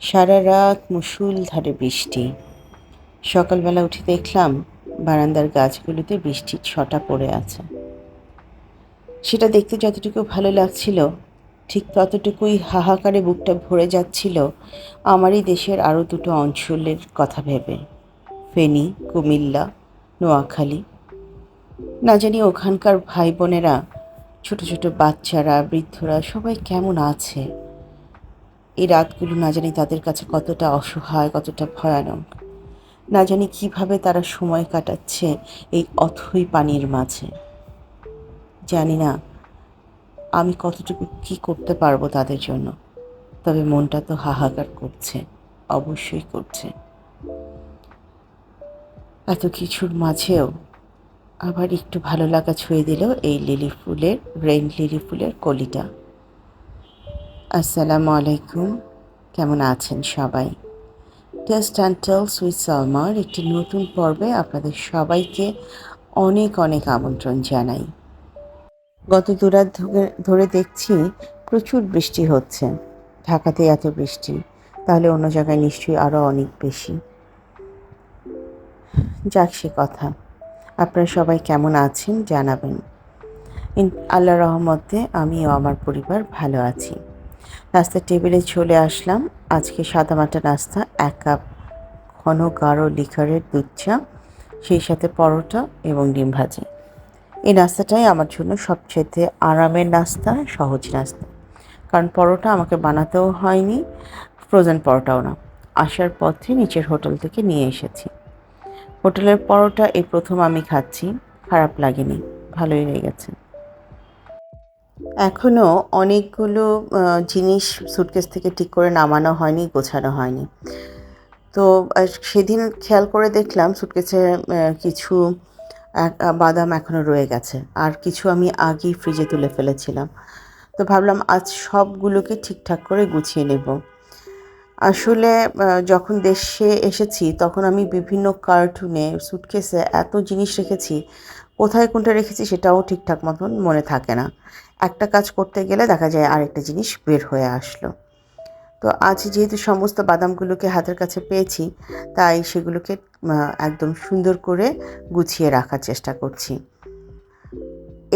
সারা রাত মুষলধারে বৃষ্টি। সকালবেলা উঠে দেখলাম বারান্দার গাছগুলোতে বৃষ্টির ছটা পড়ে আছে। সেটা দেখতে যতটুকু ভালো লাগছিল, ঠিক ততটুকুই হাহাকারে বুকটা ভরে যাচ্ছিল আমারই দেশের আরও দুটো অঞ্চলের কথা ভেবে। ফেনী, কুমিল্লা, নোয়াখালী। না জানি ওখানকার ভাই বোনেরা ছোট ছোট বাচ্চারা, বৃদ্ধরা সবাই কেমন আছে। এই রাতগুলো না জানি তাদের কাছে কতটা অসহায়, কতটা ভয়ানক। না জানি কীভাবে তারা সময় কাটাচ্ছে এই অথই পানির মাঝে। জানি না আমি কতটুকু কি করতে পারব তাদের জন্য। তবে মনটা তো হাহাকার করছে, অবশ্যই করছে। এত কিছুর মাঝেও আবার একটু ভালো লাগা ছুঁয়ে দিল এই লিলি ফুলের, রেইন লিলি ফুলের কলিটা। আসসালামু আলাইকুম। কেমন আছেন সবাই? টেস্ট অ্যান্ড টেলস উইথ সালমার একটি নতুন পর্বে আপনাদের সবাইকে অনেক অনেক আমন্ত্রণ জানাই। গত দুরাত ধরে- দেখছি প্রচুর বৃষ্টি হচ্ছে। ঢাকাতে এত বৃষ্টি, তাহলে অন্য জায়গায় নিশ্চয়ই আরও অনেক বেশি। যাক সে কথা। আপনারা সবাই কেমন আছেন জানাবেন। আল্লাহ রহমতে আমিও আমার পরিবার ভালো আছি। নাস্তার টেবিলে চলে আসলাম। আজকে সাদামাটা নাস্তা, এক কাপ ঘন গাঢ় লিকারের দুধ চা, সেই সাথে পরোটা এবং ডিম ভাজি। এই নাস্তাটাই আমার জন্য সবচেয়ে আরামের নাস্তা, সহজ নাস্তা। কারণ পরোটা আমাকে বানাতেও হয়নি ফ্রোজেন পরোটাও না। আসার পথে নিচের হোটেল থেকে নিয়ে এসেছি। হোটেলের পরোটা এই প্রথম আমি খাচ্ছি, খারাপ লাগেনি, ভালোই লেগেছে এখনও অনেকগুলো জিনিস সুটকেস থেকে ঠিক করে নামানো হয়নি, গোছানো হয়নি। তো সেদিন খেয়াল করে দেখলাম সুটকেসে কিছু বাদাম এখনও রয়ে গেছে। আর কিছু আমি আগেই ফ্রিজে তুলে ফেলেছিলাম। তো ভাবলাম আজ সবগুলোকে ঠিকঠাক করে গুছিয়ে নেব। আসলে যখন দেশে এসেছি, তখন আমি বিভিন্ন কার্টুনে সুটকেসে এত জিনিস রেখেছি, কোথায় কোনটা রেখেছি সেটাও ঠিকঠাক মতন মনে থাকে না। একটা কাজ করতে গেলে দেখা যায় আরেকটা জিনিস বের হয়ে আসলো। তো আজ যেহেতু সমস্ত বাদামগুলোকে হাতের কাছে পেয়েছি, তাই সেগুলোকে একদম সুন্দর করে গুছিয়ে রাখার চেষ্টা করছি।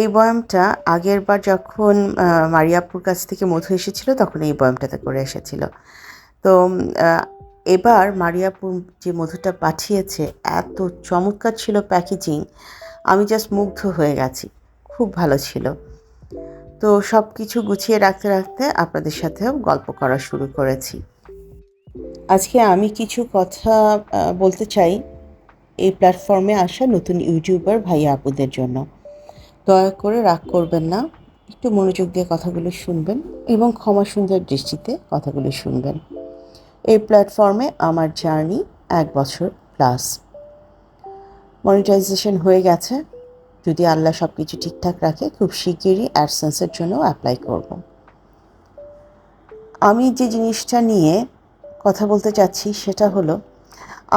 এই বয়ামটা আগের বার যখন মারিয়াপুর কাছ থেকে মধু এসেছিল, তখন এই বয়ামটাতে করে এসেছিল। তো এবার মারিয়াপুর যে মধুটা পাঠিয়েছে, এত চমৎকার ছিল প্যাকেজিং, আমি জাস্ট মুগ্ধ হয়ে গেছি। খুব ভালো ছিল। তো সব কিছু গুছিয়ে রাখতে রাখতে আপনাদের সাথেও গল্প করা শুরু করেছি। আজকে আমি কিছু কথা বলতে চাই এই প্ল্যাটফর্মে আসা নতুন ইউটিউবার ভাই আপুদের জন্য। দয়া করে রাগ করবেন না, একটু মনোযোগ দিয়ে কথাগুলো শুনবেন এবং ক্ষমা সুন্দর দৃষ্টিতে কথাগুলো শুনবেন। এই প্ল্যাটফর্মে আমার জার্নি এক বছর প্লাস মনিটাইজেশন হয়ে গেছে। যদি আল্লাহ সব কিছু ঠিকঠাক রাখে, খুব শিগগিরই অ্যাডসেন্সের জন্য অ্যাপ্লাই করব। আমি যে জিনিসটা নিয়ে কথা বলতে চাচ্ছি সেটা হলো,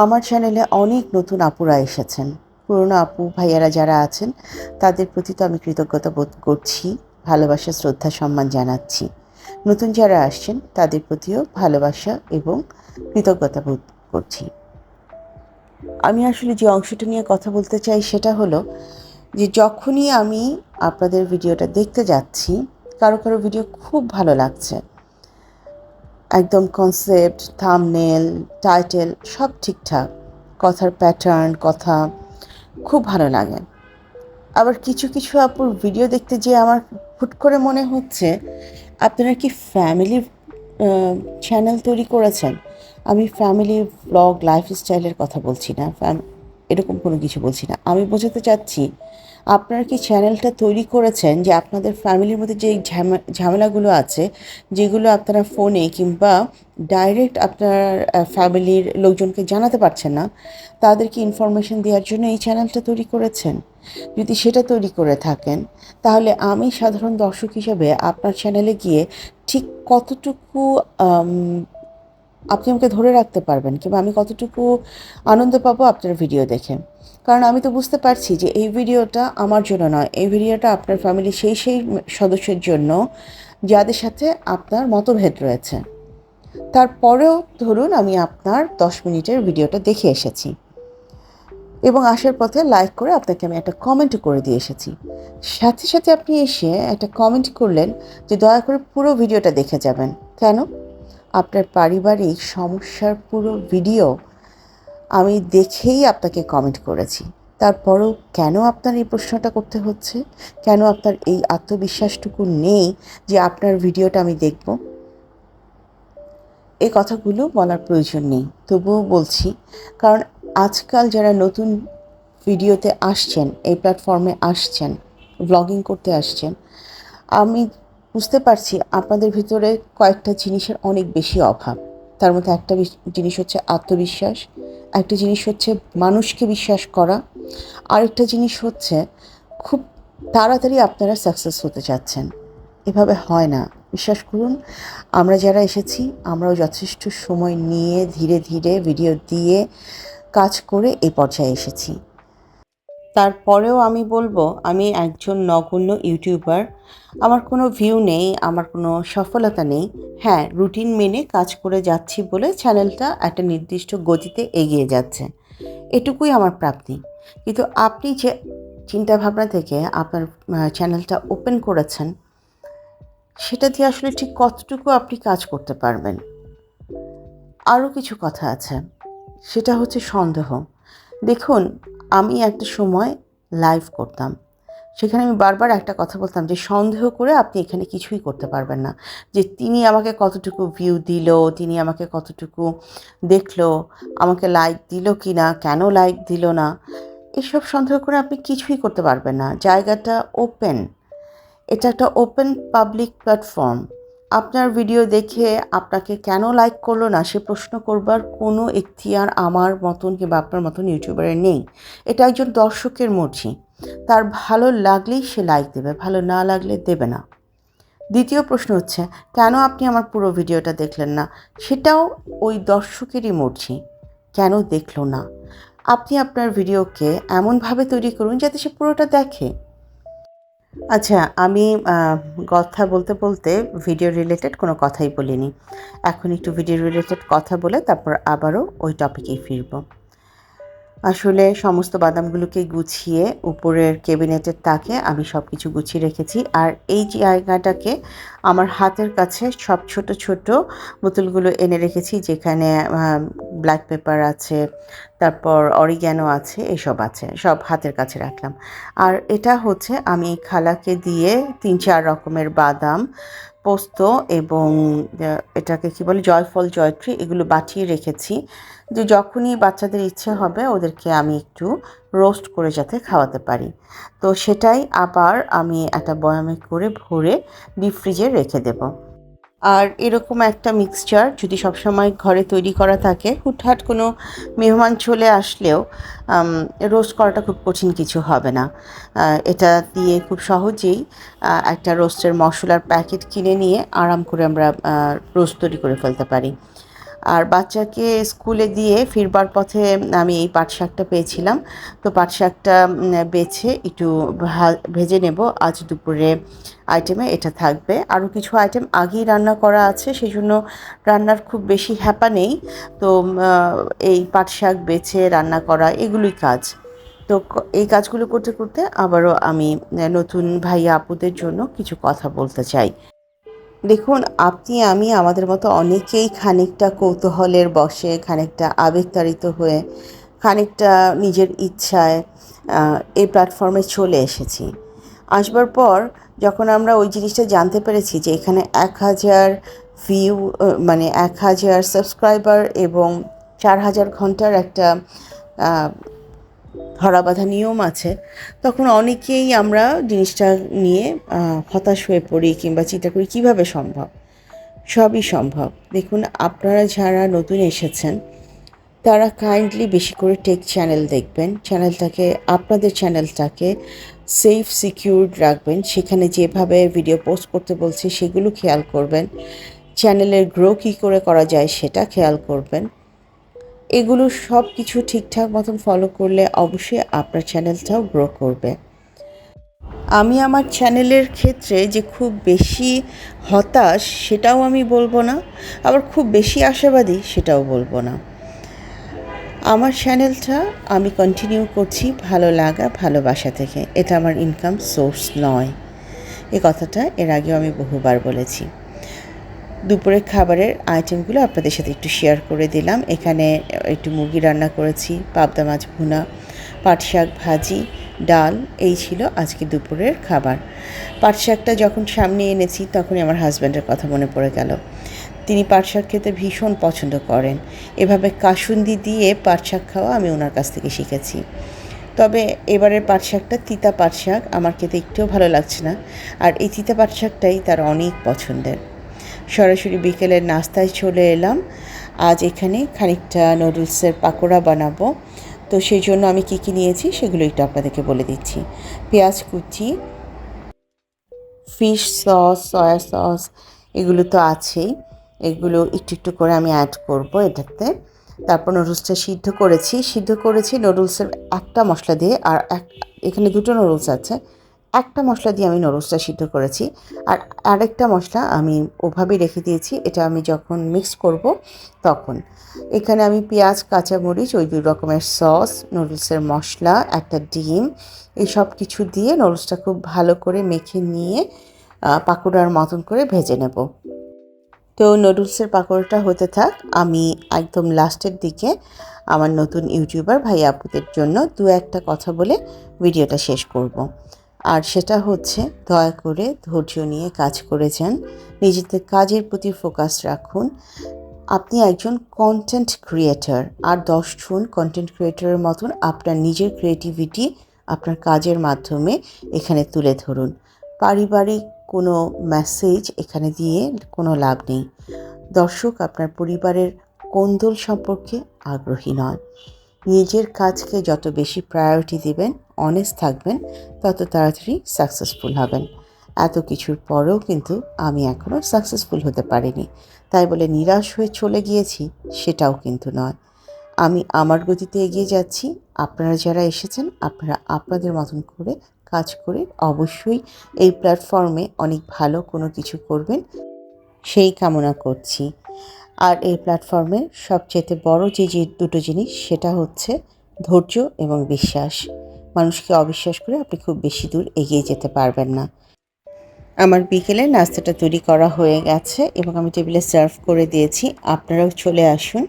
আমার চ্যানেলে অনেক নতুন আপুরা এসেছেন। পুরনো আপু, ভাইয়ারা যারা আছেন, তাদের প্রতি তো আমি কৃতজ্ঞতা বোধ করছি, ভালোবাসা, শ্রদ্ধা, সম্মান জানাচ্ছি। নতুন যারা আসছেন, তাদের প্রতিও ভালোবাসা এবং কৃতজ্ঞতা বোধ করছি। আমি আসলে যে অংশটা নিয়ে কথা বলতে চাই সেটা হলো যে যখনই আমি আপনাদের ভিডিওটা দেখতে যাচ্ছি, কারও কারও ভিডিও খুব ভালো লাগছে। একদম কনসেপ্ট থামনেল টাইটেল সব ঠিকঠাক। কথার প্যাটার্ন কথা খুব ভালো লাগে। আবার কিছু কিছু আপুর ভিডিও দেখতে যে আমার হুট করে মনে হচ্ছে, আপনারা কি ফ্যামিলি চ্যানেল তৈরি করেছেন? আমি ফ্যামিলি ব্লগ লাইফস্টাইলের কথা বলছি না। এরকম কোনো কিছু বলছি না। আমি বোঝাতে চাচ্ছি আপনারা কি চ্যানেলটা তৈরি করেছেন যে আপনাদের ফ্যামিলির মধ্যে যে ঝামে- ঝামেলাগুলো আছে, যেগুলো আপনারা ফোনে কিংবা ডাইরেক্ট আপনার ফ্যামিলির লোকজনকে জানাতে পারছেন না, তাদেরকে ইনফরমেশন দেওয়ার জন্য এই চ্যানেলটা তৈরি করেছেন? যদি সেটা তৈরি করে থাকেন, তাহলে আমি সাধারণ দর্শক হিসাবে আপনার চ্যানেলে গিয়ে ঠিক কতটুকু আপনি আমাকে ধরে রাখতে পারবেন কিংবা আমি কতটুকু আনন্দ পাবো আপনার ভিডিও দেখে? কারণ আমি তো বুঝতে পারছি যে এই ভিডিওটা আমার জন্য নয়। এই ভিডিওটা আপনার ফ্যামিলির সেই সেই সদস্যের জন্য যাদের সাথে আপনার মতভেদ রয়েছে। তারপরেও ধরুন আমি আপনার দশ মিনিটের ভিডিওটা দেখে এসেছি। এবং আসার পথে লাইক করে আপনাকে আমি একটা কমেন্ট করে দিয়ে এসেছি। সাথে সাথে আপনি এসে একটা কমেন্ট করলেন যে দয়া করে পুরো ভিডিওটা দেখে যাবেন। কেন? আপনার পারিবারিক সমস্যার পুরো ভিডিও আমি দেখেই আপনাকে কমেন্ট করেছি। তারপরও কেন আপনার এই প্রশ্নটা করতে হচ্ছে? কেন আপনার এই আত্মবিশ্বাসটুকু নেই যে আপনার ভিডিওটা আমি দেখব? এই কথাগুলো বলার প্রয়োজন নেই। তবুও বলছি, কারণ আজকাল যারা নতুন ভিডিওতে আসছেন, এই প্ল্যাটফর্মে আসছেন ব্লগিং করতে আসছেন, আমি বুঝতে পারছি আপনাদের ভিতরে কয়েকটা জিনিসের অনেক বেশি অভাব। তার মধ্যে একটা জিনিস হচ্ছে আত্মবিশ্বাস। একটা জিনিস হচ্ছে মানুষকে বিশ্বাস করা। আরেকটা জিনিস হচ্ছে খুব তাড়াতাড়ি আপনারা সাকসেস হতে চাচ্ছেন। এভাবে হয় না। বিশ্বাস করুন, আমরা যারা এসেছি, আমরাও যথেষ্ট সময় নিয়ে ধীরে ধীরে ভিডিও দিয়ে কাজ করে এই পর্যায়ে এসেছি। তারপরেও আমি বলব, আমি একজন নগণ্য ইউটিউবার, আমার কোনো ভিউ নেই, আমার কোনো সফলতা নেই। হ্যাঁ রুটিন মেনে কাজ করে যাচ্ছি বলে চ্যানেলটা একটা নির্দিষ্ট গতিতে এগিয়ে যাচ্ছে। এটুকুই আমার প্রাপ্তি। কিন্তু আপনি যে চিন্তাভাবনা থেকে আপনার চ্যানেলটা ওপেন করেছেন, সেটা দিয়ে আসলে ঠিক কতটুকু আপনি কাজ করতে পারবেন? আরও কিছু কথা আছে। সেটা হচ্ছে সন্দেহ। দেখুন আমি একটা সময় লাইভ করতাম। সেখানে আমি বারবার একটা কথা বলতাম যে, সন্দেহ করে আপনি এখানে কিছুই করতে পারবেন না। যে, তিনি আমাকে কতটুকু ভিউ দিল, তিনি আমাকে কতটুকু দেখল, আমাকে লাইক দিল কি না কেন লাইক দিল না, এসব সন্দেহ করে আপনি কিছুই করতে পারবেন না। জায়গাটা ওপেন এটা একটা ওপেন পাবলিক প্ল্যাটফর্ম আপনার ভিডিও দেখে আপনাকে কেন লাইক করল না, সে প্রশ্ন করবার কোনো এখতিয়ার আমার মতন কিংবা আপনার মতন ইউটিউবারের নেই। এটা একজন দর্শকের মর্জি তার ভালো লাগলেই সে লাইক দেবে, ভালো না লাগলে দেবে না। দ্বিতীয় প্রশ্ন হচ্ছে, কেন আপনি আমার পুরো ভিডিওটা দেখলেন না? সেটাও ওই দর্শকেরই মর্জি কেন দেখল না? আপনি আপনার ভিডিওকে এমনভাবে তৈরি করুন যাতে সে পুরোটা দেখে। আচ্ছা আমি কথা বলতে বলতে ভিডিও রিলেটেড কোনো কথাই বলিনি। এখন একটু ভিডিও রিলেটেড কথা বলে তারপর আবারও ওই টপিকেই ফিরবো। আসলে সমস্ত বাদামগুলোকে গুছিয়ে উপরের কেবিনেটের তাকে আমি সব কিছু গুছিয়ে রেখেছি। আর এই জায়গাটাকে আমার হাতের কাছে সব ছোট ছোট বোতলগুলো এনে রেখেছি, যেখানে ব্ল্যাক পেপার আছে, তারপর অরিগ্যানো আছে, এসব আছে, সব হাতের কাছে রাখলাম। আর এটা হচ্ছে আমি খালাকে দিয়ে তিন, চার রকমের বাদাম, পোস্ত এবং এটাকে কি বলে? জয়ফল, জয়ত্রী, এগুলো বাটিয়ে রেখেছি। যে যখনই বাচ্চাদের ইচ্ছে হবে ওদেরকে আমি একটু রোস্ট করে যাতে খাওয়াতে পারি। তো সেটাই আবার আমি একটা বয়ামে করে ভরে ডিপ ফ্রিজে রেখে দেবো। আর এরকম একটা মিক্সচার যদি সবসময় ঘরে তৈরি করা থাকে, হুটহাট কোনো মেহমান চলে আসলেও রোস্ট করাটা খুব কঠিন কিছু হবে না। এটা দিয়ে খুব সহজেই একটা রোস্টের মশলার প্যাকেট কিনে নিয়ে আরাম করে আমরা রোস্ট তৈরি করে ফেলতে পারি। আর বাচ্চাকে স্কুলে দিয়ে ফিরবার পথে আমি এই পাট শাকটা পেয়েছিলাম। তো পাট শাকটা বেছে একটু ভেজে নেব। আজ দুপুরে আইটেমে এটা থাকবে। আরও কিছু আইটেম আগেই রান্না করা আছে সেই জন্য রান্নার খুব বেশি হ্যাপা নেই। তো এই পাট শাক বেছে রান্না করা এগুলোই কাজ। তো এই কাজগুলো করতে করতে আবারও আমি নতুন ভাই আপুদের জন্য কিছু কথা বলতে চাই। দেখুন, আপনি, আমি, আমাদের মতো অনেকেই খানিকটা কৌতূহলের বসে খানিকটা আবেগতাড়িত হয়ে, খানিকটা নিজের ইচ্ছায় এই প্ল্যাটফর্মে চলে এসেছি। আসবার পর যখন আমরা ওই জিনিসটা জানতে পেরেছি যে এখানে এক হাজার ভিউ মানে এক হাজার সাবস্ক্রাইবার এবং চার হাজার ঘণ্টার একটা ধরাবাঁধা নিয়ম আছে, তখন অনেকেই আমরা জিনিসটা নিয়ে হতাশ হয়ে পড়ি কিংবা চিন্তা করি, কীভাবে সম্ভব? সবই সম্ভব। দেখুন, আপনারা যারা নতুন এসেছেন, তারা কাইন্ডলি বেশি করে টেক চ্যানেল দেখবেন। চ্যানেলটাকে আপনাদের চ্যানেলটাকে সেফ সিকিউর রাখবেন। সেখানে যেভাবে ভিডিও পোস্ট করতে বলছে, সেগুলো খেয়াল করবেন। চ্যানেলের গ্রো কী করে করা যায়, সেটা খেয়াল করবেন। এগুলো সব কিছু ঠিকঠাক মতন ফলো করলে অবশ্যই আপনার চ্যানেলটাও গ্রো করবে। আমি আমার চ্যানেলের ক্ষেত্রে যে খুব বেশি হতাশ সেটাও আমি বলব না, আবার খুব বেশি আশাবাদী সেটাও বলব না। আমার চ্যানেলটা আমি কন্টিনিউ করছি ভালো লাগা, ভালোবাসা থেকে। এটা আমার ইনকাম সোর্স নয়। এ কথাটা এর আগেও আমি বহুবার বলেছি। দুপুরের খাবারের আইটেমগুলো আপনাদের সাথে একটু শেয়ার করে দিলাম। এখানে একটু মুরগি রান্না করেছি, পাবদা মাছ ভুনা, পাট শাক ভাজি, ডাল, এই ছিল আজকে দুপুরের খাবার। পাট শাকটা যখন সামনে এনেছি, তখনই আমার হাজব্যান্ডের কথা মনে পড়ে গেল। তিনি পাট শাক খেতে ভীষণ পছন্দ করেন। এভাবে কাসুন্দি দিয়ে পাট শাক খাওয়া আমি ওনার কাছ থেকে শিখেছি। তবে এবারের পাট শাকটা তিতা পাট শাক, আমার খেতে একটুও ভালো লাগছে না। আর এই তিতা পাট শাকটাই তার অনেক পছন্দের। সরাসরি বিকেলের নাস্তায় চলে এলাম। আজ এখানে খানিকটা নুডলসের পাকোড়া বানাবো। তো সেই জন্য আমি কী কী নিয়েছি সেগুলো একটু আপনাদেরকে বলে দিচ্ছি। পেঁয়াজ কুচি, ফিশ সস, সয়া সস, এগুলো তো আছেই। এগুলো একটু একটু করে আমি অ্যাড করব এটাতে। তারপর নুডলসটা সিদ্ধ করেছি। সিদ্ধ করেছি নুডলসের একটা মশলা দিয়ে। আর এক, এখানে দুটো নুডলস আছে। একটা মশলা দিয়ে আমি নুডলসটা সিদ্ধ করেছি। আর আরেকটা মশলা আমি ওভাবেই রেখে দিয়েছি, এটা আমি যখন মিক্স করব তখন। এখানে আমি পেঁয়াজ, কাঁচামরিচ, ওই দুই রকমের সস নুডলসের মশলা, একটা ডিম, এই সব কিছু দিয়ে নুডলসটা খুব ভালো করে মেখে নিয়ে পাকোড়ার মতন করে ভেজে নেব। তো নুডলসের পাকোড়াটা হতে থাক, আমি একদম লাস্টের দিকে আমার নতুন ইউটিউবার ভাই আপুদের জন্য দু একটা কথা বলে ভিডিওটা শেষ করব। আর সেটা হচ্ছে দয়া করে ধৈর্য নিয়ে কাজ করে যান নিজেদের কাজের প্রতি ফোকাস রাখুন। আপনি একজন কন্টেন্ট ক্রিয়েটার আর দশজন কন্টেন্ট ক্রিয়েটারের মতন আপনার নিজের ক্রিয়েটিভিটি আপনার কাজের মাধ্যমে এখানে তুলে ধরুন। পারিবারিক কোনো মেসেজ এখানে দিয়ে কোনো লাভ নেই। দর্শক, আপনার পরিবারের কোন্দল সম্পর্কে আগ্রহী নয়। নিজের কাজকে যত বেশি প্রায়োরিটি দিবেন অনেস্ট থাকবেন, তত তাড়াতাড়ি সাকসেসফুল হবেন। এত কিছুর পরেও কিন্তু আমি এখনও সাকসেসফুল হতে পারিনি। তাই বলে নিরাশ হয়ে চলে গিয়েছি সেটাও কিন্তু নয়। আমি আমার গতিতে এগিয়ে যাচ্ছি। আপনারা যারা এসেছেন, আপনারা আপনাদের মতন করে কাজ করে অবশ্যই এই প্ল্যাটফর্মে অনেক ভালো কোনো কিছু করবেন, সেই কামনা করছি। আর এই প্ল্যাটফর্মের সবচেয়ে বড় যে যে দুটো জিনিস সেটা হচ্ছে ধৈর্য এবং বিশ্বাস। মানুষকে অবিশ্বাস করে আপনি খুব বেশি দূর এগিয়ে যেতে পারবেন না। আমার বিকেলে নাস্তাটা তৈরি করা হয়ে গেছে এবং আমি টেবিলে সার্ভ করে দিয়েছি। আপনারাও চলে আসুন।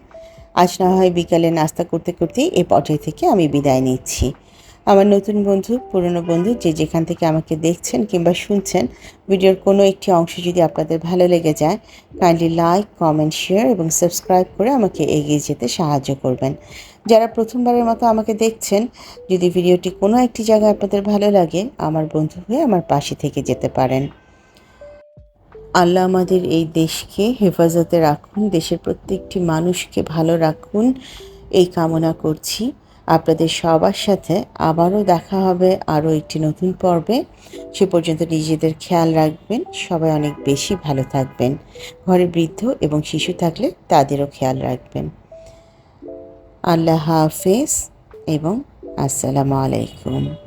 আজ না হয় বিকালে নাস্তা করতে, করতেই এই পর্যায় থেকে আমি বিদায় নিচ্ছি। আমার নতুন বন্ধু, পুরনো বন্ধু যে যেখান থেকে আমাকে দেখছেন কিংবা শুনছেন, ভিডিওর কোনো একটি অংশ যদি আপনাদের ভালো লেগে যায় কাইন্ডলি লাইক কমেন্ট শেয়ার এবং সাবস্ক্রাইব করে আমাকে এগিয়ে যেতে সাহায্য করবেন। যারা প্রথমবারের মতো আমাকে দেখছেন, যদি ভিডিওটি কোনো একটি জায়গায় আপনাদের ভালো লাগে, আমার বন্ধু হয়ে আমার পাশে থেকে যেতে পারেন। আল্লাহ আমাদের এই দেশকে হেফাজতে রাখুন, দেশের প্রত্যেকটি মানুষকে ভালো রাখুন, এই কামনা করছি। আপনাদের সবার সাথে আবারও দেখা হবে আরও একটি নতুন পর্বে। সে পর্যন্ত নিজেদের খেয়াল রাখবেন, সবাই অনেক বেশি ভালো থাকবেন। ঘরে বৃদ্ধ এবং শিশু থাকলে তাদেরও খেয়াল রাখবেন। আল্লাহ হাফেজ এবং আসসালামু আলাইকুম।